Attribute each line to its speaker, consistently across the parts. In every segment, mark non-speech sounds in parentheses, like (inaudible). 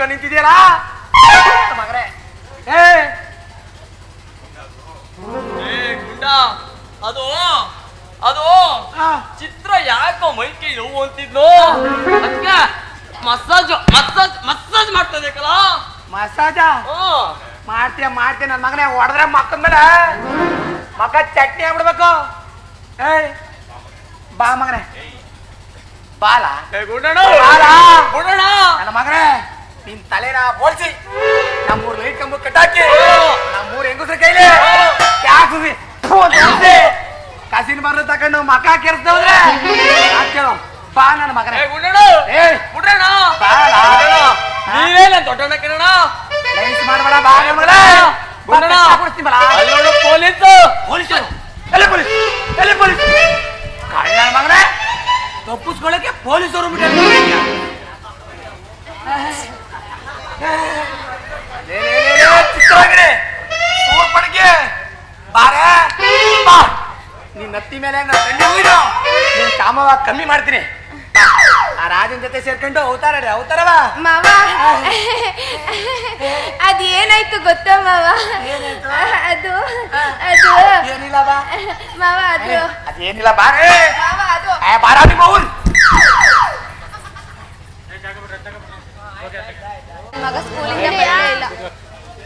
Speaker 1: ತಪ್ಕೊಂಡು ನಿಂತಿದ್ದೀರಾ ಮಗರೇ ಏ.
Speaker 2: ಗುಂಡ ಅದು ಅದು
Speaker 1: ಆ,
Speaker 2: ಚಿತ್ರ ಯಾಕೋ ಮೈಕೆ ನೋವು ಅಂತಿದ್ನು? ಅದಕ್ಕೆ ಮಸಾಜ್ ಮಸಾಜ್ ಮಸಾಜ್ ಮಾಡ್ತದೆ ಕಲಾ
Speaker 1: ಮಸಾಜ ಮಾಡ್ತೀಯ ಮಾಡ್ತೀಯ ನನ್ನ ಮಗನೇ. ಹೊಡೆದ್ರೆ ಮಕ್ಕದ ಮೇಲೆ. ಮಗ ಚಟ್ನಿ ಆಗ್ಬಿಡ್ಬೇಕು. ಏಯ್ ಬಾ ಮಗನೇ. ಬಾಲ?
Speaker 2: ಏ ಗುಂಡಣ್ಣ.
Speaker 1: ಬಾಲ?
Speaker 2: ಗುಂಡಣ್ಣ.
Speaker 1: ನನ್ನ ಮಗನೇ. ನಿನ್ ತಲೆನ ಬೋಳ್ಸಿ ನಮ್ಮೂರ್ ಲೈಟ್ ಕಂಬ ಕಟ್ಟಾಕಿ. ನಮ್ಮೂರ್ ಹೆಂಗಸ್ರ ಕೈಲಿ. ಯಾಕೆ ಕಸಿನ ಬರ್ದು ತಕೊಂಡು ಮಕ್ಕ ಕೆರ್ಸ್ತವ್ರೆ ಕೇಳೋ ಬಾ ನನ್ನ ಮಗನೇ.
Speaker 2: ನೀವೇನ ಕಿರಣ
Speaker 1: ಮಾಡಬೇಡ ಬಾ
Speaker 2: ಪೊಲೀಸ್.
Speaker 1: ಪೊಲೀಸ್? ಎಲ್ಲಿ ಪೊಲೀಸ್? ಎಲ್ಲಿ ಪೊಲೀಸ್? ಕಳ್ಳ ಮಗನೇ. ತಪ್ಪಿಸ್ಕೊಳ್ಳಕ್ಕೆ ಪೊಲೀಸರು ಚಿತ್ರವಾಗಿದೆ ಸೂರ್ಪಡಿಗೆ ಬಾರೆ. ಬಾ. ನಿನ್ನ ನತ್ತಿ ಮೇಲೆ ನಾನು ನೀನ್ ಕಾಮವ ಕಮ್ಮಿ ಮಾಡ್ತೀನಿ. ಆ ರಾಜನ ಜೊತೆ ಸೇರ್ಕೊಂಡು ಅವತಾರ ಅವತಾರವ.
Speaker 3: ಮಾವ. ಅದೇನಾಯ್ತು ಗೊತ್ತಾ ಮಾವ? ಅದು ಅದು.
Speaker 1: ಏನಿಲ್ಲ ಬಾ.
Speaker 3: ಮಾವ ಅದು.
Speaker 1: ಅದೇನಿಲ್ಲ ಬಾರೇ
Speaker 3: ಮಾವ ಅದು.
Speaker 1: ಏ, ಬಾರ ನಿಮ್ಮ
Speaker 3: ಮಗ ಸ್ಕೂಲಿಂದ ಬರಲೇ ಇಲ್ಲ.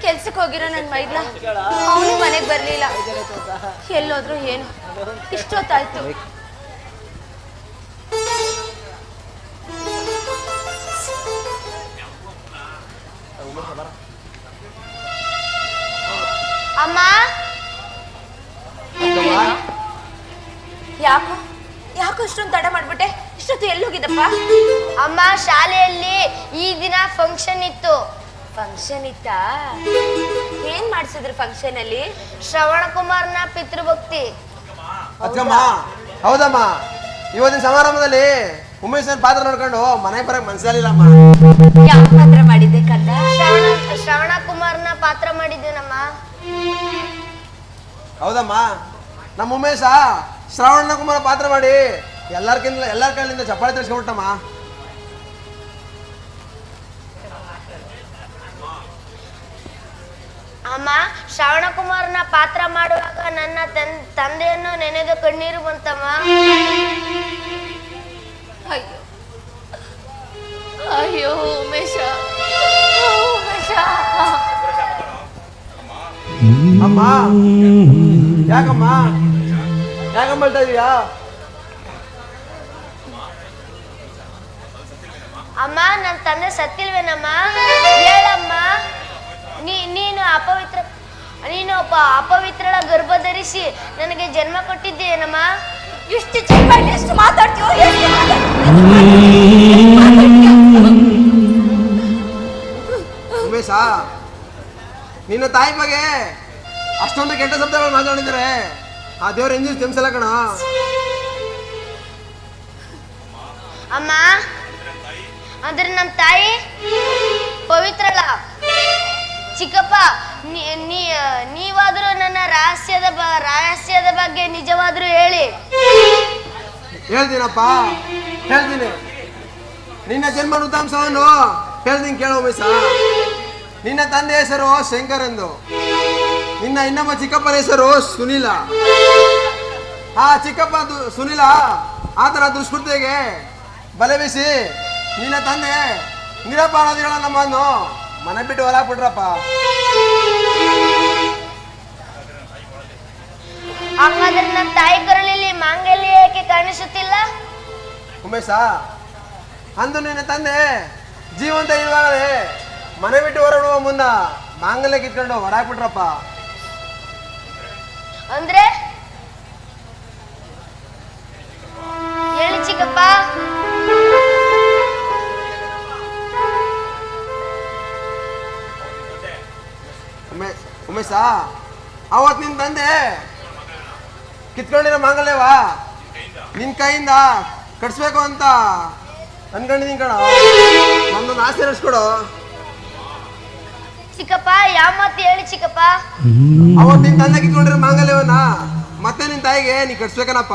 Speaker 3: ಕೆಲ್ಸಕ್ಕೆ ಹೋಗಿರೋ ನನ್ನ ಮೈದ್ಲ ಅವನು ಮನೆಗೆ ಬರಲಿಲ್ಲ. ಎಲ್ಲೋದ್ರು ಏನು? ಇಷ್ಟೊತ್ತಾಯ್ತು. ಅಮ್ಮ? ಯಾಕೋ? ಯಾಕೋ ಇಷ್ಟೊಂದು ತಡ ಮಾಡ್ಬಿಟ್ಟೆ? ಇಷ್ಟೊತ್ತು ಎಲ್ಲಿ ಹೋಗಿದ್ದಪ್ಪ
Speaker 4: ಅಮ್ಮ ಶಾಲೆಯಲ್ಲಿ ಈ ದಿನ ಫಂಕ್ಷನ್ ಇತ್ತು.
Speaker 3: ಫಂಕ್ಷನ್ ಇತ್ತ? ಏನ್ ಮಾಡ್ಸಿದ್ರು ಫಂಕ್ಷನ್ ಅಲ್ಲಿ?
Speaker 4: ಶ್ರವಣ ಕುಮಾರ್ನ ಪಿತೃಭಕ್ತಿ
Speaker 5: ಅಕ್ಕಮ್ಮ ಹೌದಮ್ಮ. ಇವತ್ತಿನ ಸಮಾರಂಭದಲ್ಲಿ ಉಮೇಶ್ ಪಾತ್ರ ನೋಡ್ಕೊಂಡು ಮನೆಗೆ ಬರಕ್ ಮನ್ಸಲ್ಲಿಲ್ಲಮ್ಮ.
Speaker 3: ಯಾವ ಪಾತ್ರ ಮಾಡಿದ್ದೆ ಕಂದ
Speaker 4: ಶ್ರವಣ ಶ್ರವಣ ಕುಮಾರ್ನ ಪಾತ್ರ ಮಾಡಿದ್ದೇನಮ್ಮ?
Speaker 5: ಹೌದಮ್ಮ. ನಮ್ಮ ಉಮೇಶ ಶ್ರವಣ ಕುಮಾರ್ ಪಾತ್ರ ಮಾಡಿ ಎಲ್ಲಾರ್ಕಿಂತ ಎಲ್ಲಾರ ಕೈಲಿಂದ ಚಪ್ಪಾಳೆ ತಿರ್ಸ್ಕೊಂಡ್ಬಿಟ್ಟಮ್ಮ.
Speaker 4: ಅಮ್ಮ ಶ್ರವಣ ಕುಮಾರ್ನ ಪಾತ್ರ ಮಾಡುವಾಗ ನನ್ನ ತನ್ ತಂದೆಯನ್ನು ನೆನೆದು ಕಣ್ಣೀರು ಬಂತಮ್ಮ?
Speaker 3: ಅಯ್ಯೋ. ಅಯ್ಯೋ ಉಮೇಶ. ಉಮೇಶ.
Speaker 5: ಅಮ್ಮ ಯಾಕಮ್ಮ? ಯಾಕಮ್ಮ ಹೇಳ್ತಾ ಇದೀಯಾ?
Speaker 4: ಅಮ್ಮ ನನ್ನ ತಂದೆ ಸತ್ತಿಲ್ವೇನಮ್ಮ ಹೇಳಮ್ಮ. ನೀ ನೀನು ಅಪವಿತ್ರ ನೀನು ಒಬ್ಬ ಅಪವಿತ್ರಳ ಗರ್ಭ ಧರಿಸಿ ನನಗೆ ಜನ್ಮ ಕೊಟ್ಟಿದ್ದೀಯೇನಮ್ಮ?
Speaker 3: ಇಷ್ಟು ಚಿಕ್ಕ ಎಷ್ಟು ಮಾತಾಡ್ತೀವೋ ಎಷ್ಟು
Speaker 5: ಉಮೇಶ ನಿನ್ನ ತಾಯಿ ಬಗ್ಗೆ ಅಷ್ಟೊಂದು ಕೆಟ್ಟ ಶಬ್ದಗಳು ಮಾತಾಡಿದ್ರೆ ಆ ದೇವ್ರ ಎಂಜಿನ್ ತೆಮ್ಸಲ್ಲ ಕಣ.
Speaker 4: ಅಮ್ಮ ಅಂದ್ರೆ ನಮ್ಮ ತಾಯಿ ಪವಿತ್ರಳ. ಚಿಕ್ಕಪ್ಪ ನೀವಾದ್ರೂ ನನ್ನ ರಹಸ್ಯದ ರಹಸ್ಯದ ಬಗ್ಗೆ ನಿಜವಾದ್ರೂ ಹೇಳಿ.
Speaker 5: ಹೇಳ್ತೀನಪ್ಪ, ಹೇಳ್ತೀನಿ. ನಿನ್ನ ಜನ್ಮ ವೃತ್ತಾಂಶವನ್ನು ಹೇಳ್ತೀನಿ ಕೇಳೋ ಮಿಸ ನಿನ್ನ ತಂದೆ ಹೆಸರು ಶಂಕರ್ ಎಂದು ನಿನ್ನ ಇನ್ನೊಬ್ಬ ಚಿಕ್ಕಪ್ಪನ ಹೆಸರು ಸುನಿಲ. ಆ ಚಿಕ್ಕಪ್ಪ ಸುನಿಲ ಆತರ ದುಷ್ಕೃತಿಗೆ ಬಲೆ ಬೀಸಿ ನಿನ್ನ ತಂದೆ ನಿರಪರಾಧಿಗಳ ನಮ್ಮನ್ನು. ಮನೆ ಬಿಟ್ಟು ಹೊರ ಬಿಡ್ರಪ್ಪ
Speaker 4: ಹಾಗಾದ್ರೆ ನನ್ನ ತಾಯಿ ಕರಳಲ್ಲಿ ಮಾಂಗಲ್ಯ ಏಕೆ ಕಾಣಿಸುತ್ತಿಲ್ಲ?
Speaker 5: ಉಮೇಶ ಅಂದು ನಿನ್ನ ತಂದೆ ಜೀವಂತ ಇರುವಾಗಲೇ ಮನೆ ಬಿಟ್ಟು ಹೊರಡುವ ಮುನ್ನ ಮಾಂಗಲ್ಯ ಕಿತ್ಕೊಂಡು ಹೊರಾಕ್ಬಿಟ್ರಪ್ಪ
Speaker 4: ಅಂದ್ರೆ? ಹೇಳಿ ಚಿಕ್ಕಪ್ಪ.
Speaker 5: ಉಮೇ ಉಮೇಶ ಅವತ್ತು ನಿನ್ ತಂದೆ ಕಿತ್ಕೊಂಡಿರೋ ಮಾಂಗಲ್ಯವಾ? ನಿನ್ನ ಕೈಯಿಂದ ಕಟ್ಸ್ಬೇಕು ಅಂತ ಅನ್ಕೊಂಡಿದ್ದೀನಿ ಕಣ. ನಮ್ದೊಂದು ಆಸೆ ನಡೆಸ್ಕೊಡು
Speaker 4: ಚಿಕ್ಕಪ್ಪ ಯಾವ ಮಾತು ಹೇಳಿ ಚಿಕ್ಕಪ್ಪ?
Speaker 5: ಅವತ್ತು ನಿನ್ನ ತಂದೆ ಕಿತ್ಕೊಂಡಿರೋ ಮಾಂಗಲ್ಯವನ್ನ ಮತ್ತೆ ನಿನ್ನ ತಾಯಿಗೆ ನೀ ಕಟ್ಸ್ಬೇಕನಪ್ಪ.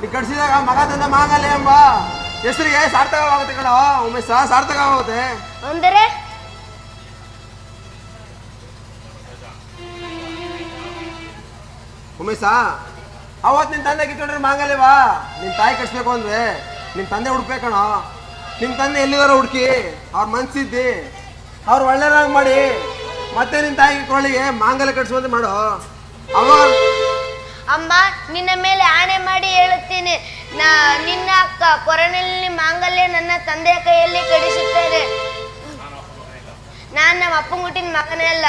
Speaker 5: ನೀ ಕಟ್ಸಿದಾಗ ಮಗ ತಂದ ಮಾಂಗಲ್ಯ ಎಂಬ ಹೆಸರಿಗೆ ಸಾರ್ಥಕವಾಗುತ್ತೆ ಕಣ. ಉಮೇಶ ಸಾರ್ಥಕವಾಗುತ್ತೆ.
Speaker 4: ಅಂದರೆ?
Speaker 5: ಉಮೇಶ ಅವತ್ತು ನಿನ್ನ ತಂದೆ ಕಿತ್ಕೊಂಡ್ರೆ ಮಾಂಗಲ್ಯವಾ ನಿನ್ನ ತಾಯಿ ಕಟ್ಸ್ಬೇಕು ಅಂದ್ರೆ ನಿನ್ನ ತಂದೆ ಹುಡ್ಬೇಕಣ ನಿಮ್ಮ ತಂದೆ ಎಲ್ಲಿದಾರ ಹುಡುಕಿ, ಅವ್ರ ಮನ್ಸಿದ್ದಿ. ಅವ್ರು ಒಳ್ಳೆಯದಾಗ ಮಾಡಿ. ಮತ್ತೆ ನಿನ್ನ ತಾಯಿ ಕೊಳ್ಳಿಗೆ ಮಾಂಗಲ್ಯ ಕಟ್ಸುವಂತೆ ಮಾಡು. ಅವ
Speaker 4: ಅಮ್ಮ, ನಿನ್ನ ಮೇಲೆ ಆಣೆ ಮಾಡಿ ಹೇಳುತ್ತೇನೆ. ನಿನ್ನ ಅಕ್ಕ ಕೊರನಲ್ಲಿ ಮಾಂಗಲ್ಯ ನನ್ನ ತಂದೆಯ ಕೈಯಲ್ಲಿ ಕಡಿಸುತ್ತೇನೆ. ನಾನು ನಮ್ಮ ಅಪ್ಪನ ಹುಟ್ಟಿನ ಮಗನೇ ಅಲ್ಲ.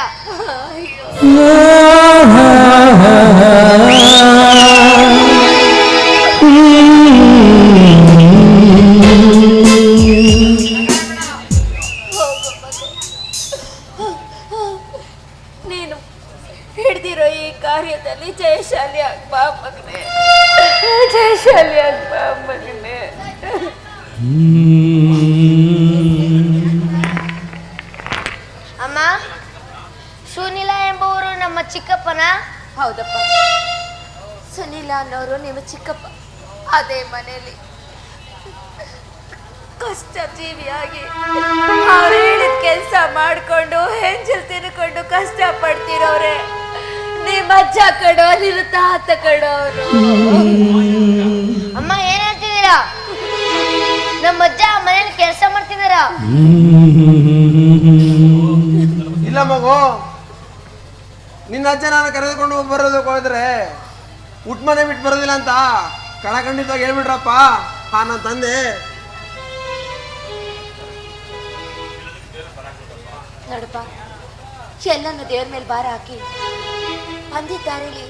Speaker 3: ನೀನು ಹಿಡ್ದಿರೋ ಈ ಕಾರ್ಯದಲ್ಲಿ ಜಯಶಾಲಿ ಆಗ್ಬಾ ಮಗನೇ. ಜಯಶಾಲಿ ಆಗ್ಬಾ ಮಗನೇ. ಚಿಕ್ಕಪ್ಪ ಅದೇ ಮನೆಯಲ್ಲಿ. ಕಷ್ಟ ಜೀವಿಯಾಗಿ ಅವ್ರು ಹೇಳಿದ ಕೆಲಸ ಮಾಡಿಕೊಂಡು ಹೆಂಜಲ್ ತಿನ್ಕೊಂಡು ಕಷ್ಟ ಪಡ್ತಿರೋರೆ ನಿಮ್ಮ ಅಜ್ಜ ಕಡೋ ನಿನ್ನ ತಾತ ಕಡೋ ಅವರು.
Speaker 4: ಅಮ್ಮ ಏನ್ ಹೇಳ್ತಿದ್ದೀರಾ? ನಮ್ಮ ಅಜ್ಜ ಮನೇಲಿ ಕೆಲಸ ಮಾಡ್ತಿದಾರ
Speaker 5: ಇಲ್ಲ ಮಗು ನಿನ್ನ ಅಜ್ಜ ನಾನು ಕರೆದುಕೊಂಡು ಬರೋದಕ್ಕೆ ಹೋದ್ರೆ ಹುಟ್ ಮನೆ ಬಿಟ್ಟು ಬರೋದಿಲ್ಲ ಅಂತ ಕಳಖಂಡಿತವಾಗಿ ಹೇಳ್ಬಿಟ್ರಪ್ಪ. ಆ ನನ್ನ ತಂದೆ.
Speaker 3: ನೋಡಪ್ಪ ಎಲ್ಲನ್ನು ದೇವ್ರ ಮೇಲೆ ಭಾರ ಹಾಕಿ ಬಂದಿದ್ದಾರೆಲಿ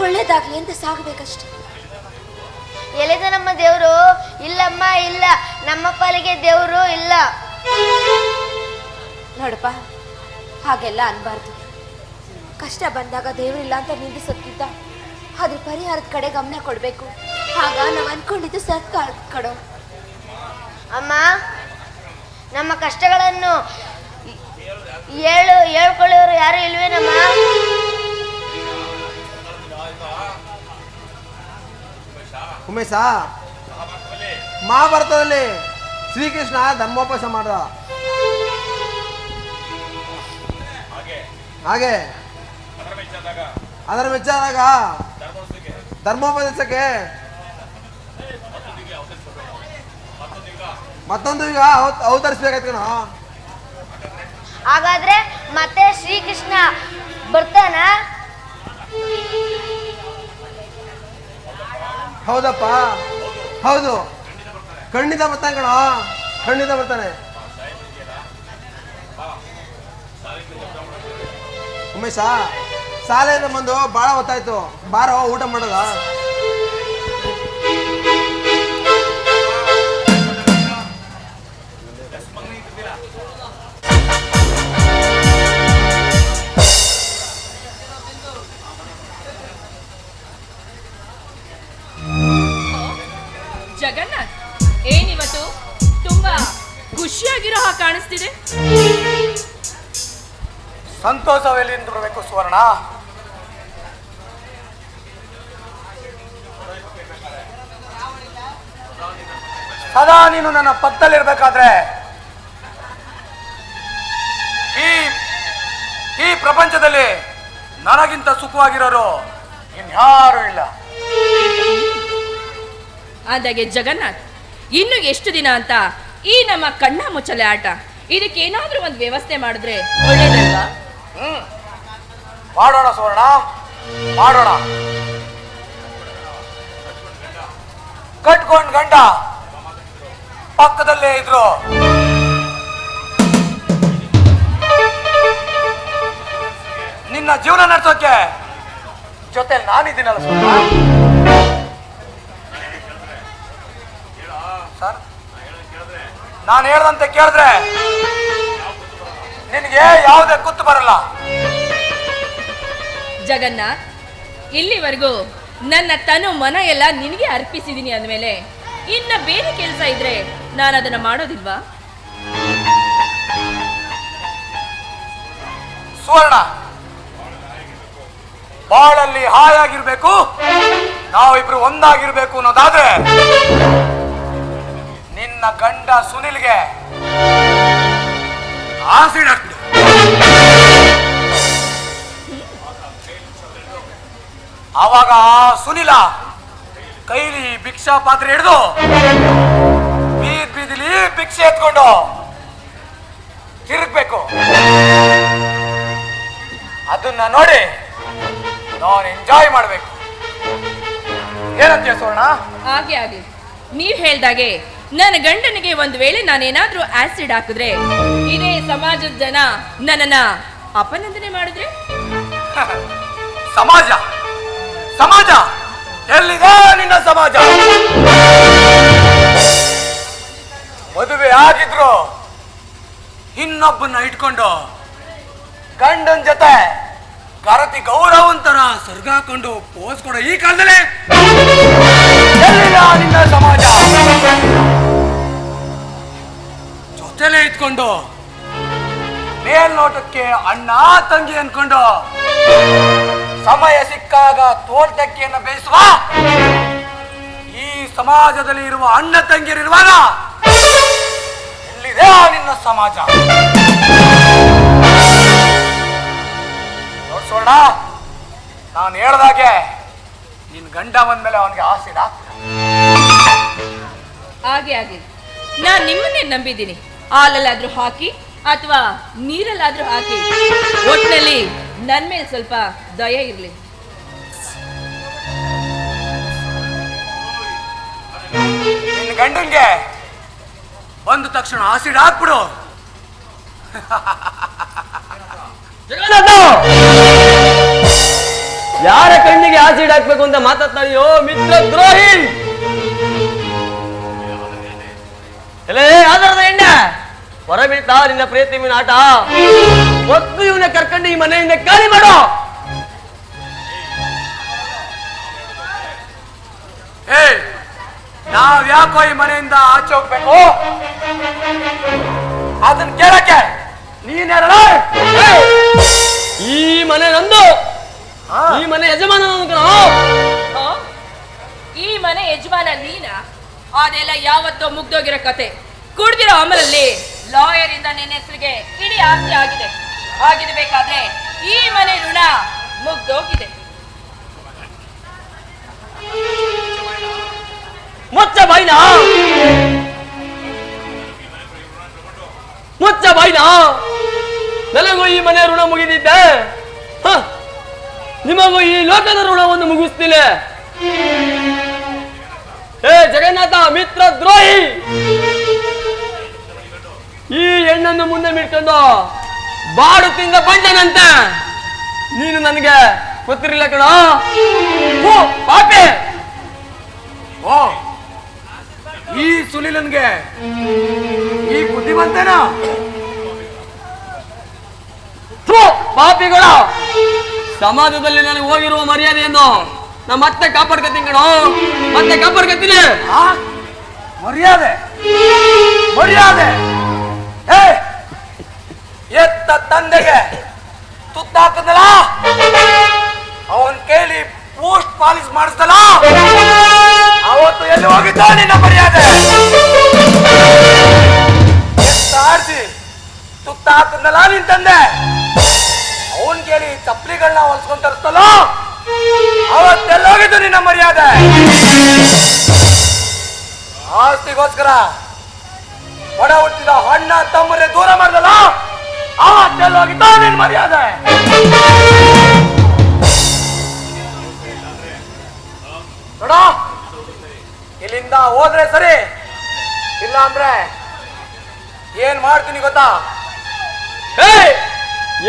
Speaker 3: ಒಳ್ಳೇದಾಗ್ಲಿ ಅಂತ ಸಾಗಬೇಕಷ್ಟೆ.
Speaker 4: ಎಲ್ಲಿದ ನಮ್ಮ ದೇವರು? ಇಲ್ಲಮ್ಮ ಇಲ್ಲ. ನಮ್ಮ ಪಾಲಿಗೆ ದೇವರು ಇಲ್ಲ.
Speaker 3: ನೋಡಪ್ಪ ಹಾಗೆಲ್ಲ ಅನ್ಬಾರ್ದು. ಕಷ್ಟ ಬಂದಾಗ ದೇವರಿಲ್ಲ ಅಂತ ನಿಂದಿಸೋದ್ಕಿಂತ ಅದ್ರ ಪರಿಹಾರದ ಕಡೆ ಗಮನ ಕೊಡಬೇಕು. ಆಗ ನಾವು ಅನ್ಕೊಂಡಿದ್ದು ಸತ್ ಕಡೋ.
Speaker 4: ಅಮ್ಮ ನಮ್ಮ ಕಷ್ಟಗಳನ್ನು ಹೇಳು ಹೇಳ್ಕೊಳ್ಳೋರು ಯಾರು ಇಲ್ವೇನಮ್ಮ?
Speaker 5: ಉಮೇಶ ಮಹಾಭಾರತದಲ್ಲಿ ಶ್ರೀಕೃಷ್ಣ ಧರ್ಮೋಪಾಸ ಮಾಡ್ದ. ಹಾಗೆ. ಅದರ ಮೆಚ್ಚಾದಾಗ ಧರ್ಮೋಪದೇಶಕ್ಕೆ ಮತ್ತೊಂದು ಈಗ ಅವತ್- ಅವತರಿಸ್ಬೇಕಾಯ್ತು ಕಣ.
Speaker 4: ಹಾಗಾದ್ರೆ ಮತ್ತೆ ಶ್ರೀಕೃಷ್ಣ ಬರ್ತಾನ?
Speaker 5: ಹೌದಪ್ಪ. ಹೌದು. ಖಂಡಿತ ಬರ್ತಾನೆ ಕಣ. ಖಂಡಿತ ಬರ್ತಾನೆ. ಉಮೇಶ. ಶಾಲೆಯಿಂದ ಬಂದು ಭಾಳ ಹೊತ್ತಾಯ್ತು. ಬಾರೋ ಊಟ ಮಾಡೋದ?
Speaker 6: ಜಗನ್ನಾಥ್ ಏನಿವತ್ತು? ತುಂಬಾ ಖುಷಿಯಾಗಿರೋ ಹಾಗೆ ಕಾಣಿಸ್ತಿದೆ.
Speaker 1: ಸಂತೋಷವೆಲ್ಲಿಂದ ಬರಬೇಕು ಸುವರ್ಣ? ಸದಾ ನೀನು ನನ್ನ ಪಕ್ಕದಲ್ಲಿರ್ಬೇಕಾದ್ರೆ. ಈ ಈ ಪ್ರಪಂಚದಲ್ಲಿ ನನಗಿಂತ ಸುಖವಾಗಿರೋರು ಇನ್ಯಾರು ಇಲ್ಲ.
Speaker 6: ಅಂದಾಗೆ ಜಗನ್ನಾಥ್ ಇನ್ನು ಎಷ್ಟು ದಿನ ಅಂತ ಈ ನಮ್ಮ ಕಣ್ಣ ಮುಚ್ಚಲೆ ಆಟ. ಇದಕ್ಕೇನಾದ್ರೂ ಒಂದು ವ್ಯವಸ್ಥೆ ಮಾಡಿದ್ರೆ ಒಳ್ಳೇದಲ್ವಾ?
Speaker 1: ಹ್ಮ್. ಮಾಡೋಣ ಸುವರ್ಣ ಮಾಡೋಣ. ಕಟ್ಕೊಂಡ್ ಗಂಡ. ಪಕ್ಕದಲ್ಲೇ ಇದ್ರು. ನಿನ್ನ ಜೀವನ ನಡೆಸೋಕೆ ಜೊತೆ ನಾನಿದ್ದೀನಲ್ಲ ಸರ್. ಸರ್, ನಾನು ಹೇಳ್ದಂತೆ ಕೇಳಿದ್ರೆ ನಿನಗೆ ಯಾವುದೇ ಕುತ್ತು ಬರಲ್ಲ.
Speaker 6: ಜಗನ್ನಾಥ್ ಇಲ್ಲಿವರೆಗೂ ನನ್ನ ತನು ಮನ ಎಲ್ಲ ನಿನಗೆ ಅರ್ಪಿಸಿದ್ದೀನಿ ಅಂದಮೇಲೆ ಇನ್ನ ಬೇರೆ ಕೆಲಸ ಇದ್ರೆ ನಾನು ಅದನ್ನ ಮಾಡೋದಿಲ್ವಾ?
Speaker 1: ಸುವರ್ಣ, ಬಾಳಲ್ಲಿ ಹಾಯಾಗಿರ್ಬೇಕು ನಾವಿಬ್ರು ಒಂದಾಗಿರ್ಬೇಕು ಅನ್ನೋದಾದ್ರೆ ನಿನ್ನ ಗಂಡ ಸುನಿಲ್ಗೆ ಆಸಿಡ್ ಹಾಕ್ಬಿಡು ಆವಾಗ ಸುನಿಲ ಕೈಲಿ ಭಿಕ್ಷಾ ಪಾತ್ರೆ ಹಿಡಿದು ಬೀದ್ ಬೀದಿಲಿ ಭಿಕ್ಷೆ ಎತ್ಕೊಂಡು ತಿರುಗ್ಬೇಕು. ಅದನ್ನ ನೋಡಿ ನಾನು ಎಂಜಾಯ್ ಮಾಡ್ಬೇಕು. ಏನಂತೀಯ ಸೋಣ
Speaker 6: ಹಾಗೆ ಆಗ್ಲಿ ನೀವ್ ಹೇಳ್ದಾಗೆ ನನ್ನ ಗಂಡನಿಗೆ ಒಂದ್ ವೇಳೆ ನಾನೇನಾದ್ರೂ ಆಸಿಡ್ ಹಾಕಿದ್ರೆ ಇದೇ ಸಮಾಜದ ಜನ ನನ್ನನ್ನ ಅಪನಂದನೆ ಮಾಡಿದ್ರೆ? (laughs)
Speaker 1: ಸಮಾಜ ಸಮಾಜ! ಎಲ್ಲಿದೆ ನಿನ್ನ ಸಮಾಜ. ಮದುವೆ ಆಗಿದ್ರು ಇನ್ನೊಬ್ಬನ ಇಟ್ಕೊಂಡು ಗಂಡನ ಜೊತೆ ಕರತಿ ಗೌರವಂತರ ತರ ಸರ್ಗಾಕೊಂಡು ಪೋಸ್ ಕೊಡೋ ಈ ಕಾಲದಲ್ಲಿ ನಿನ್ನ ಸಮಾಜ? ಜೊತೆಲೆ ಇಟ್ಕೊಂಡು ಮೇಲ್ನೋಟಕ್ಕೆ ಅಣ್ಣ ತಂಗಿ ಅನ್ಕೊಂಡು ಸಮಯ ಸಿಕ್ಕಾಗ ತೋಟಕ್ಕಿಯನ್ನು ಬೇಯಿಸುವ. ಈ ಸಮಾಜದಲ್ಲಿ ಇರುವ ಅಣ್ಣ ತಂಗಿಯರಿರುವಾಗ ಎಲ್ಲಿದೆ ನಿನ್ನ ಸಮಾಜ? ನೋಡ್ಸೋಣ ನಾನು ಹೇಳ್ದಾಗೆ ನಿನ್ ಗಂಡ ಬಂದ್ಮೇಲೆ ಅವನಿಗೆ ಆಸೆ
Speaker 6: ಹಾಗೆ ಆಗಿ ನಾನ್ ನಿಮ್ಮನ್ನೇ ನಂಬಿದ್ದೀನಿ. ಹಾಲಲ್ಲಾದ್ರೂ ಹಾಕಿ ಅಥವಾ ನೀರಲ್ಲಾದ್ರೂ ಹಾಕಿ. ಒಟ್ಟಿನಲ್ಲಿ ನನ್ ಮೇಲೆ ಸ್ವಲ್ಪ ದಯ ಇರ್ಲಿ.
Speaker 1: ನಿನ್ನ ಗಂಡನ್ಗೆ ಬಂದ ತಕ್ಷಣ ಆಸಿಡ್ ಹಾಕ್ಬಿಡು.
Speaker 2: ಯಾರ ಕಣ್ಣಿಗೆ ಆಸಿಡ್ ಹಾಕ್ಬೇಕು ಅಂತ ಮಾತಾಡ್ತಾಳೆಯೋ ಮಿತ್ರ ದ್ರೋಹಿ! ಎಲೇ ಆಧಾರದ ಎಣ್ಣೆ ಹೊರ ನಿನ್ನ ಪ್ರೀತಿ ಮೀನ ಆಟ. ಮೊದ್ಲು ಇವನ ಕರ್ಕೊಂಡು ಈ ಮನೆಯಿಂದ ಖಾಲಿ ಮಾಡು.
Speaker 1: ಏ ನಾವ್ ಯಾಕೋ ಈ ಮನೆಯಿಂದ ಆಚೆ ಹೋಗ್ಬೇಕು? ಅದನ್ನ ಕೇಳಕ್ಕೆ ನೀನ್
Speaker 2: ಈ ಮನೆ ನಂದು. ಈ ಮನೆ ಯಜಮಾನ.
Speaker 6: ಆ? ಈ ಮನೆ ಯಜಮಾನ ನೀನ? ಅದೆಲ್ಲ ಯಾವತ್ತೋ ಮುಗ್ದೋಗಿರೋ ಕತೆ. ಕುಡ್ದಿರೋ ಅಮಲಲ್ಲಿ. ಲಾಯರ್ ಇಂದ ನಿನ್ನ ಹೆಸರಿಗೆ ಇಡೀ ಆಸ್ತಿ ಆಗಿದೆ. ಆಗಿರಬೇಕಾದ್ರೆ ಈ ಮನೆ ಋಣ ಮುಗ್ದೋಗಿದೆ.
Speaker 2: ಮುಚ್ಚ ಬಾಯ್ನ ಮುಚ್ಚ ಬಾಯ್ನ ನನಗೂ ಈ ಮನೆ ಋಣ ಮುಗಿದಿದ್ದೆ. ನಿಮಗೂ ಈ ಲೋಕದ ಋಣವನ್ನು ಮುಗಿಸ್ತಿಲ್ಲ ಏ ಜಗನ್ನಾಥ ಮಿತ್ರ ದ್ರೋಹಿ ಈ ಹೆಣ್ಣನ್ನು ಮುಂದೆ ಬಿಟ್ಕೊಂಡು ಬಾಡು ತಿಂದ ಬಂಟನಂತೆ ನೀನು ನನಗೆ ಗೊತ್ತಿರಲಿಲ್ಲ ಕಣ. ಪಾಪೆ.
Speaker 1: ಓ, ಈ ಸುನಿಲನ್ಗೆ ಈ ಬುದ್ಧಿವಂತನ?
Speaker 2: ಪಾಪಿಗಳ. ಸಮಾಜದಲ್ಲಿ ನನಗೆ ಹೋಗಿರುವ ಮರ್ಯಾದೆಯನ್ನು ನಾ ಮತ್ತೆ ಕಾಪಾಡ್ಕತ್ತೀನಿ ಕಣ. ಮತ್ತೆ ಕಾಪಾಡ್ಕತ್ತೀನಿ?
Speaker 1: ಮರ್ಯಾದೆ. ಮರ್ಯಾದೆ. ಎತ್ತ ತಂದೆಗೆ ತುತ್ತಾಕದಲ್ಲ ಅವನ್ ಕೇಳಿ ಪೋಸ್ಟ್ ಪಾಲಿಸ್ ಮಾಡಿಸ್ತಲ್ಲ ಅವತ್ತು ಎಲ್ಲಿ ಹೋಗಿದ್ದ ನಿನ್ನ ಮರ್ಯಾದೆ? ಎತ್ತ ಆಡ್ಸಿ ತುತ್ತಾಕದಲ್ಲ ನಿನ್ ತಂದೆ? ಅವನ್ ಕೇಳಿ ಚಪ್ಪಲಿಗಳನ್ನ ಹೊಲ್ಸ್ಕೊಂಡ್ ತರಿಸ್ತಲ್ಲ ಅವತ್ತೆಲ್ಲ ಹೋಗಿದ್ದು ನಿನ್ನ ಮರ್ಯಾದೆ? ಆಸ್ತಿಗೋಸ್ಕರ ಒಡ ಹುಟ್ಟಿದ ಅಣ್ಣ ತಮ್ಮರೇ ದೂರ ಮಾಡಿದಲ್ಲ? ಆ ಹೋಗಿದ್ದ ನಿನ್ ಮರ್ಯಾದೆ? ನೋಡ, ಇಲ್ಲಿಂದ ಹೋದ್ರೆ ಸರಿ ಇಲ್ಲ ಅಂದ್ರೆ ಏನ್ ಮಾಡ್ತೀನಿ ಗೊತ್ತಾ?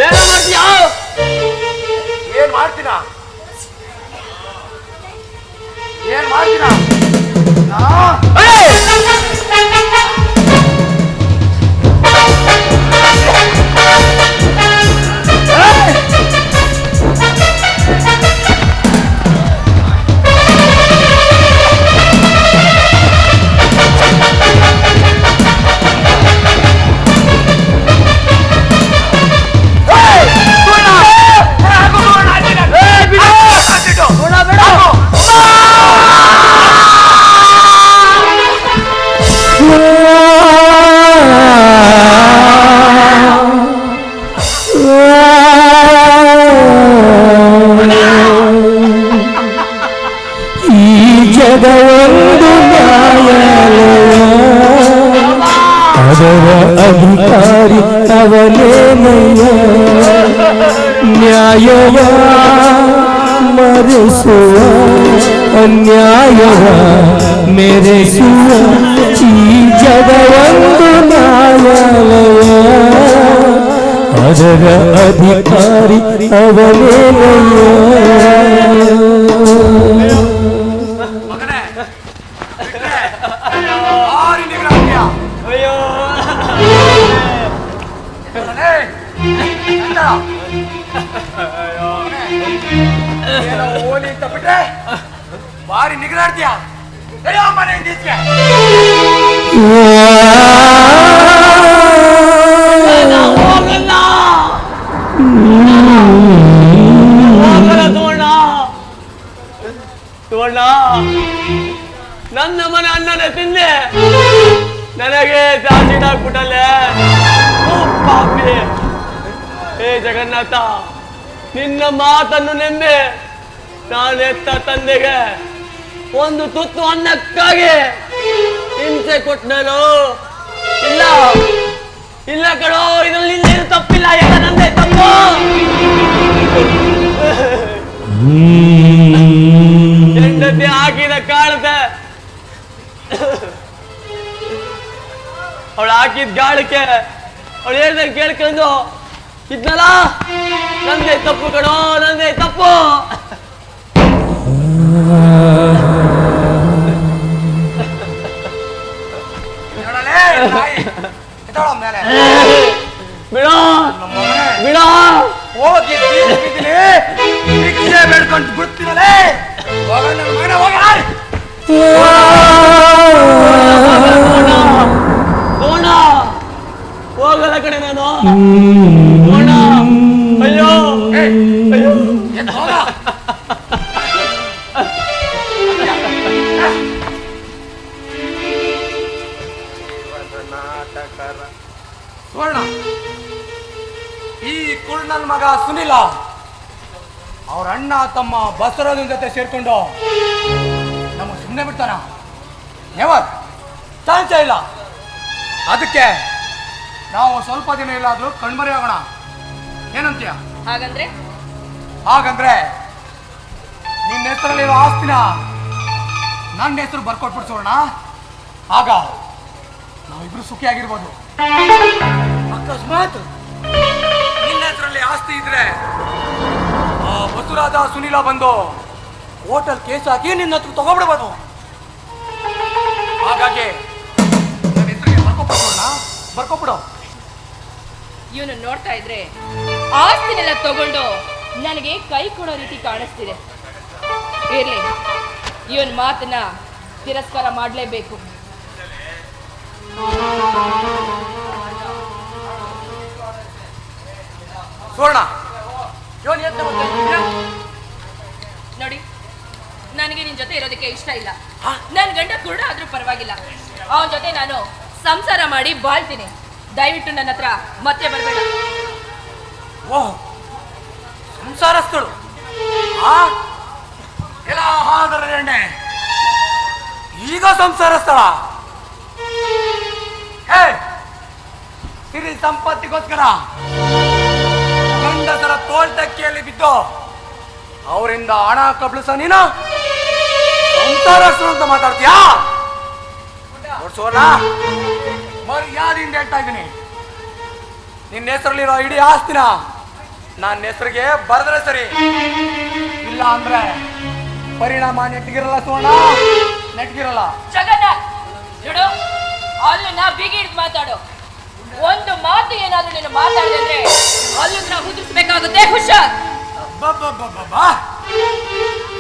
Speaker 2: ಏನ ಮಾಡ್ತೀಯಾ?
Speaker 1: ಏನ್ ಮಾಡ್ತೀನ? ಏನ್ ಮಾಡ್ತೀನ? ರಾಜ್ಯದ
Speaker 2: ಒಂದು
Speaker 1: ಅದರ
Speaker 7: ಅಧಿಕಾರಿ ಅವನೇನಯ್ಯ ನ್ಯಾಯವ ಮರೆಸುವ ಅನ್ಯಾಯವ ಮೆರೆಸುವ ಈ ಜಗವೊಂದು ನಾಯಲಯ ಅದರ ಅಧಿಕಾರಿ ಅವನೇನಯ್ಯ
Speaker 1: ಏನೋ ಓಲಿ ಅಂತ ಬಿಟ್ರೆ ಭಾರಿ ನಿಗ್ರಹ ಆಡ್ತೀಯ ನಡೆಯೋ ಮನೆಯಿಂದ
Speaker 2: ತೋಣ ತೋಣ ನನ್ನ ಮನೆ ಅಣ್ಣನ ತಿಂದೆ. ನನಗೆ ಹಾಕ್ಬಿಟ್ಟಲ್ಲೇ. ಓ ಪಾಪಿ. ಹೇ ಜಗನ್ನಾಥ, ನಿನ್ನ ಮಾತನ್ನು ನೆಂಬೆ. ಎತ್ತ ತಂದೆಗೆ ಒಂದು ತುತ್ತು ಅನ್ನಕ್ಕಾಗಿ ಹಿಂಸೆ ಕೊಟ್ಟನೋ ಇಲ್ಲ. ಇಲ್ಲ ಕಡೋ ಇದ್ರಲ್ಲಿ ನೀನು ತಪ್ಪಿಲ್ಲ. ಎಲ್ಲ ನಂದೇ ತಪ್ಪು. ಹೆಂಡತಿ ಹಾಕಿದ ಕಾಳದ ಅವಳು ಹಾಕಿದ ಗಾಳಕ್ಕೆ ಅವಳು ಹೇಳ್ದಂಗೆ ಕೇಳ್ಕೊಂಡು, ಇದ್ನಲ್ಲ? ನಂದೇ ತಪ್ಪು ಕಣೋ, ನಂದೇ ತಪ್ಪು. ಬಿಡೋ ಬಿಡೋ
Speaker 1: ಹೋಗಿ ಬೇಡ್ಕೊಂಡು ಬಿಡ್ತೀನಲೇ ಹೋಗ ನನ್ನ ಮಗನೇ
Speaker 2: ಹೋಗಲ್ಲ ಕಡೆ ನಾನು
Speaker 1: ಸುವರ್ಣ ಈ ಕುಳ್ನನ್ ಮಗ ಸುನಿಲ ಅವ್ರ ಅಣ್ಣ ತಮ್ಮ ಬಸವರಾಜನ ಜೊತೆ ಸೇರ್ಕೊಂಡು ನಮ್ಮ ಸುಮ್ಮನೆ ಬಿಡ್ತಾನ? ಯಾವಾಗ ಚಾನ್ಸೇ ಇಲ್ಲ. ಅದಕ್ಕೆ ನಾವು ಸ್ವಲ್ಪ ದಿನ ಇಲ್ಲಾದ್ರೂ ಕಣ್ಮರಿ ಆಗೋಣ. ಏನಂತೀಯ?
Speaker 6: ಹಾಗಂದ್ರೆ?
Speaker 1: ಹಾಗಂದ್ರೆ ನಿನ್ನ ಹೆಸರಲ್ಲಿರೋ ಆಸ್ತಿನ ನನ್ನ ಹೆಸರು ಬರ್ಕೊಟ್ಬಿಡ್ಸೋಣ. ಆಗ ನಾವಿಬ್ರು ಸುಖಿಯಾಗಿರ್ಬೋದು ಅಕಸ್ಮಾತ್ ನಿನ್ನ ಹೆಸರಲ್ಲಿ ಆಸ್ತಿ ಇದ್ರೆ ಆ ಮಸುರಾದ ಸುನೀಲ ಬಂದು ಹೋಟೆಲ್ ಕೇಸ್ ಹಾಕಿ ನಿನ್ನ ಹತ್ರ ತಗೊಬಿಡ್ಬೋದು. ಹಾಗಾಗಿ ನನ್ನ ಹೆಸರಿಗೆ ಬರ್ಕೊಬಿಡೋಣ ಬರ್ಕೊಬಿಡು.
Speaker 6: ಇವನು ನೋಡ್ತಾ ಇದ್ರೆ ಆಸ್ತಿನೆಲ್ಲ ತಗೊಂಡು ನನಗೆ ಕೈ ಕೊಡೋ ರೀತಿ ಕಾಣಿಸ್ತಿದೆ. ಇರ್ಲಿ ಇವನ್ ಮಾತನ್ನ ತಿರಸ್ಕಾರ ಮಾಡಲೇಬೇಕು.
Speaker 1: ಸುವರ್ಣ. ಇದ್ದೀಯ?
Speaker 6: ನೋಡಿ ನನಗೆ ನಿನ್ ಜೊತೆ ಇರೋದಕ್ಕೆ ಇಷ್ಟ ಇಲ್ಲ? ನನ್ ಗಂಡ ಕುರುಡ ಆದ್ರೂ ಪರವಾಗಿಲ್ಲ. ಅವನ ಜೊತೆ ನಾನು ಸಂಸಾರ ಮಾಡಿ ಬಾಳ್ತೀನಿ. ದಯವಿಟ್ಟು ನನ್ನ ಹತ್ರ ಮತ್ತೆ ಬರಬೇಡ.
Speaker 1: ಓಹ್ ಸಂಸಾರಸ್ಥಳು. ಈಗ ಸಂಸಾರಸ್ಥಳ. ಹೇ ಸಿರಿ ಸಂಪತ್ತಿಗೋಸ್ಕರ ಗಂಡಸರ ತೋಳ್ತಕ್ಕಿಯಲ್ಲಿ ಬಿದ್ದು ಅವರಿಂದ ಹಣ ಕಬಳಿಸ ನೀನು? ಅಂತ ಮಾತಾಡ್ತೀಯಾ? ನೋಡ್ಸೋಣ ಮರ್ಯಾದೆಯಿಂದ ಹೇಳ್ತಾ ಇದ್ದೀನಿ. ನಿನ್ನ ಹೆಸರಲ್ಲಿರೋ ಇಡೀ ಆಸ್ತಿನ ನನ್ನ ಹೆಸರಿಗೆ ಬರೆದ್ರೆ ಸರಿ. ಇಲ್ಲ ಅಂದ್ರೆ ಪರಿಣಾಮ ನೆಟ್ಗಿರಲ್ಲ ಸುವರ್ಣ. ನೆಟ್ಗಿರಲ್ಲ
Speaker 6: ನೋಡು ಅಲ್ಲನ್ನ ಬಿಗಿ ಹಿಡಿದು ಮಾತಾಡು. ಒಂದು ಮಾತು ಏನಾದ್ರೂ ನೀನು ಮಾತಾಡಿದ್ರೆ ಅಲ್ಲಿಂದ ಅಲ್ಲನ್ನ ಹುದುರಿಸ್ಬೇಕಾಗುತ್ತೆ ಹುಷಾರ್.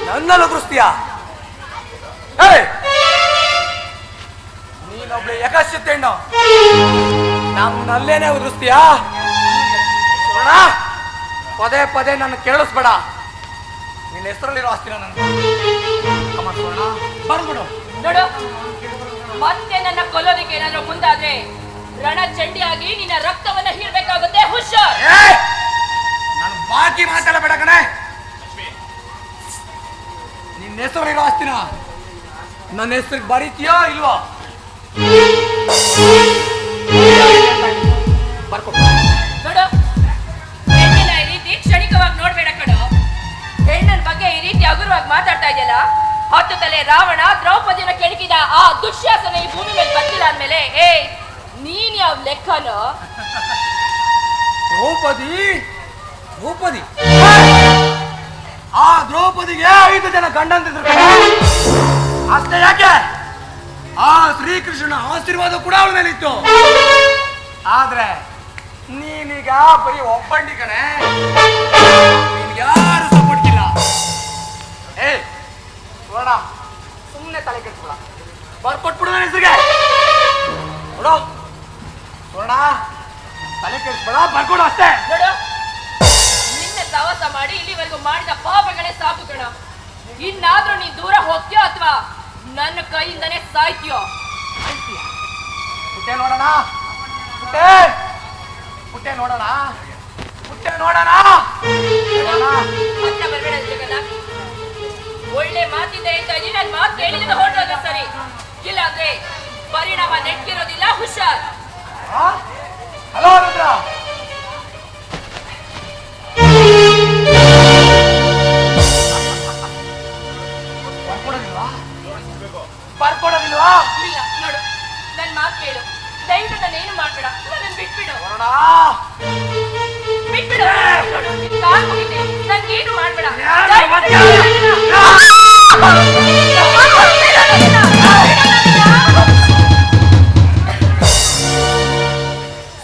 Speaker 1: ನನ್ನಲ್ಲಿ ಉದುರಿಸ್ತೀಯ! ನೀನೊಬ್ಳು ಯಕಶ್ಯತೆ ಹೆಣ್ಣು. ನನ್ನಲ್ಲೇನೆ ಉದುರಿಸ್ತೀಯ? ನೋಡ ಪದೇ ಪದೇ ನನ್ನ ಕೇಳಿಸ್ಬೇಡ. ನಿನ್ನ ಹೆಸರಲ್ಲಿರೋ ಆಸ್ತಿನ ನನ್ನ ಬರ್ಬಿಡು.
Speaker 6: ನೋಡು. ಮತ್ತೆ ನನ್ನ ಕೊಲ್ಲೋದಕ್ಕೆ ಏನಾದ್ರೂ ಮುಂದಾದ್ರೆ ರಣಚಂಡಿಯಾಗಿ ನಿನ್ನ ರಕ್ತವನ್ನ ಹೀರ್ಬೇಕಾಗುತ್ತೆ ಹುಷಾರ್.
Speaker 1: ನಾನು ಬಾಕಿ ಮಾತಲ್ಲ ಬೇಡ ಕಣೆ. ನಿನ್ನ ಹೆಸರಿರೋ ಆಸ್ತಿನ ನನ್ನ ಹೆಸರಿಗೆ ಬರೀತೀಯೋ ಇಲ್ವೋ? ಬರ್ಕೊಟ್ಟು
Speaker 6: ಈ ಕ್ಷಣಿಕವಾಗಿ ನೋಡ್ಬೇಡ ಕಣೋ. ಹೆಣ್ಣನ ಬಗ್ಗೆ ಈ ರೀತಿ ಹಗುರವಾಗಿ ಮಾತಾಡ್ತಾ ಇದೆಯಲ್ಲ? ಆ ದುಶ್ಯಾಸನ ಈ ಭೂಮಿ ಮೇಲೆ ಬಂದಿಲ್ಲ ಅಂದ್ಮೇಲೆ ಏ ನೀನ್ ಯಾವ ಲೆಕ್ಕನೋ?
Speaker 1: ದ್ರೌಪದಿ ದ್ರೌಪದಿ. ಆ ದ್ರೌಪದಿಗೆ ಐದು ಜನ ಗಂಡಂತಿದ್ರು. ಅಷ್ಟೇ ಯಾಕೆ? ಆ ಶ್ರೀಕೃಷ್ಣನ ಆಶೀರ್ವಾದ ಕೂಡ ಅವಳ ಮೇಲೆ ಇತ್ತು ಆದ್ರೆ ನೀನೀಗ ಬರೀ ಒಬ್ಬಂಡಿ ಕಣೆ. ಯಾರು ಸಪೋರ್ಟ್ ಇಲ್ಲ? ಏ ನೋಡ ಸುಮ್ಮನೆ ತಲೆ ಕೆಟ್ಬಿಡ ಬರ್ಕೊಟ್ಬಿಡ ನನ್ನ ಹೆಸರಿಗೆ. ನೋಡು. ನೋಡ ತಲೆ ಕೆಡ್ಸ್ಬೇಡ ಬರ್ಕೊಡು ಅಷ್ಟೇ.
Speaker 6: ನೋಡು. ನಿನ್ನೆ ಸವಾಸ ಮಾಡಿ ಇಲ್ಲಿವರೆಗೂ ಮಾಡಿದ ಪಾಪಗಳೇ ಸಾಕು ಕಣ. ಇನ್ನಾದ್ರೂ ನೀ ದೂರ ಹೋಗ್ತೀಯೋ ಅಥವಾ ನನ್ನ ಕೈಯಿಂದನೇ ಸಾಯ್ತೀಯೋ?
Speaker 1: ಪುಟ್ಟೆ ನೋಡೋಣ. ಪುಟ್ಟೆ. ಪುಟ್ಟೆ ನೋಡೋಣ. ಪುಟ್ಟೆ ನೋಡೋಣ.
Speaker 6: ಹೇಳ್ತಾ ಇದೀನಿ ನನ್ನ ಮಾತು ಕೇಳಿದ್ರೆ ಹೊರಟೋದ್ರೆ ಸರಿ. ಇಲ್ಲ ಅಂದ್ರೆ ಪರಿಣಾಮ ನೆಟ್ಟಿರೋದಿಲ್ಲ ಹುಷಾರ್.
Speaker 1: ಹಲೋ ರುದ್ರ. ಬರ್ಕೊಡೋದಿಲ್ವಾ? ಬರ್ಕೊಡೋದಿಲ್ವಾ?
Speaker 6: ಇಲ್ಲ ನೋಡು ನನ್ನ ಮಾತು ಕೇಳು. ದಯವಿಟ್ಟು ನಾನು ಏನು ಮಾಡ್ಬೇಡ ನನ್ನ ಬಿಟ್ಬಿಡು.
Speaker 1: ನೋಡೋಣ
Speaker 6: ಬಿಟ್ಬಿಡು. ನಿನ್ ನನ್ಗೇನು ಮಾಡ್ಬೇಡ.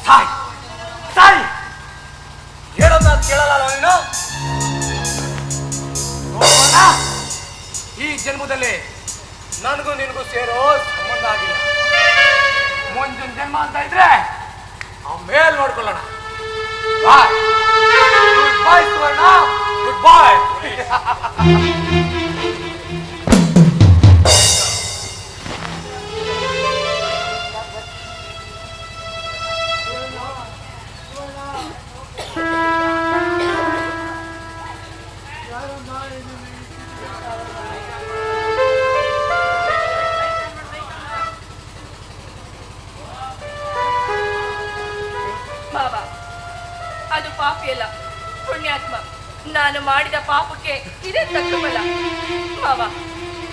Speaker 1: ಸಾಯ್ ಸಾಯ್. ಹೇಳೋದ ಕೇಳಲ್ಲ ನೀನು? ಈ ಜನ್ಮದಲ್ಲಿ ನನಗೂ ನಿನಗೂ ಸೇರೋ ಸಂಬಂಧ ಆಗಿಲ್ಲ. ಮುಂದಿನ ಜನ್ಮ ಅಂತ ಇದ್ರೆ ಆಮೇಲೆ ನೋಡ್ಕೊಳ್ಳೋಣ. ಬಾಯ್. ಗುಡ್ ಬಾಯ್ ಗುಡ್ ಬಾಯ್
Speaker 6: ಅದು ಪಾಪಿ ಅಲ್ಲ. ಪುಣ್ಯಾತ್ಮ, ನಾನು ಮಾಡಿದ ಪಾಪಕ್ಕೆ ಇದೇ ತಕ್ಕಮಲ್ಲ ಮಾವ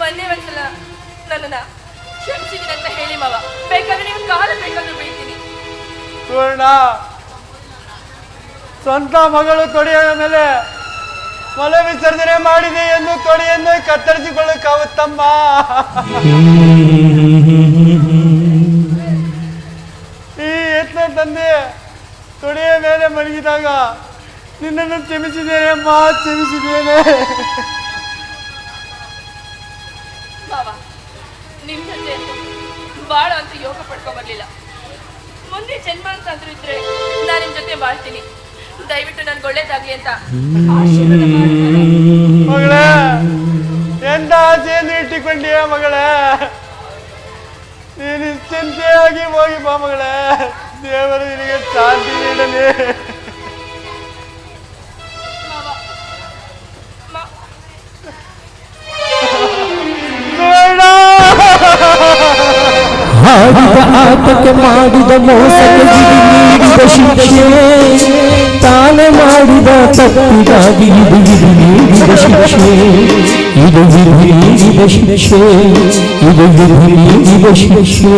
Speaker 6: ಬಂದೇ ಒಂದ್ಸಲ ನನ್ನನ್ನ ಕ್ಷಮಿಸಿದ್ದೀನಿ ಅಂತ ಹೇಳಿ ಮಾವ. ಬೇಕಾದ್ರೆ ನೀವು ಕಾಲ ಬೇಕಾದ್ರೂ ಬೀಳ್ತೀನಿ
Speaker 8: ಸುವರ್ಣ ಸ್ವಂತ ಮಗಳು ತೊಡೆಯ ಮೇಲೆ ಮಲ ವಿಸರ್ಜನೆ ಮಾಡಿದೆ ಎಂದು ತೊಡೆಯನ್ನು ಕತ್ತರಿಸಿಕೊಳ್ಳಕ್ಕಾಗುತ್ತಮ್ಮ ಈ ಯತ್ನ ತಂದೆ ತೊಡೆಯ ಮೇಲೆ ಮಲಗಿದಾಗ ನಿನ್ನನ್ನು ಕ್ಷಮಿಸಿದ್ದೇನೆ ಅಮ್ಮ ಕ್ಷಮಿಸಿದ್ದೇನೆ.
Speaker 6: ಮಾವ ನಿಮ್ ಜೊತೆ ಬಾಳ ಅಂತ ಯೋಗ ಪಡ್ಕೊಂಡ್ ಬರ್ಲಿಲ್ಲ. ಮುಂದೆ ಜನ್ಮ ಅಂತ ಅಂದ್ರೂ ಇದ್ರೆ ನಾನು ನಿಮ್ ಜೊತೆ ಬಾಳ್ತೀನಿ. ದಯವಿಟ್ಟು ನನ್ಗೆ ಒಳ್ಳೇದಾಗ್ಲಿ ಅಂತ ಆಶೀರ್ವಾದ ಮಾಡಿ.
Speaker 8: ಮಗಳೇ ಎಂತ ಆಸೆಯನ್ನು ಇಟ್ಟುಕೊಂಡಿಯ ಮಗಳೇ? ನೀನು ನಿಶ್ಚಿಂತೆಯಾಗಿ ಹೋಗಿ ಬಾ ಮಗಳೇ. ದೇವರು ನಿನಗೆ ಶಾಂತಿ ನೀಡಲಿ
Speaker 6: ಮಾವ ಮಾ-
Speaker 8: ಸುವರ್ಣ!
Speaker 7: ಆಡಿದ ಆಟಕ್ಕೆ ಮಾಡಿದ ಮೋಸಕ್ಕೆ ವಿಧಿ ನೀಡಿದ ಶಿಕ್ಷೆ ತಾನೇ ಮಾಡಿದ ತಪ್ಪಿಗಾಗಿ ಇದು ವಿಧಿ ನೀಡಿದ ಶಿಕ್ಷೆ ಇದು ವಿಧಿ ನೀಡಿದ ಶಿಕ್ಷೆ ಇದು ವಿಧಿ ನೀಡಿದ ಶಿಕ್ಷೆ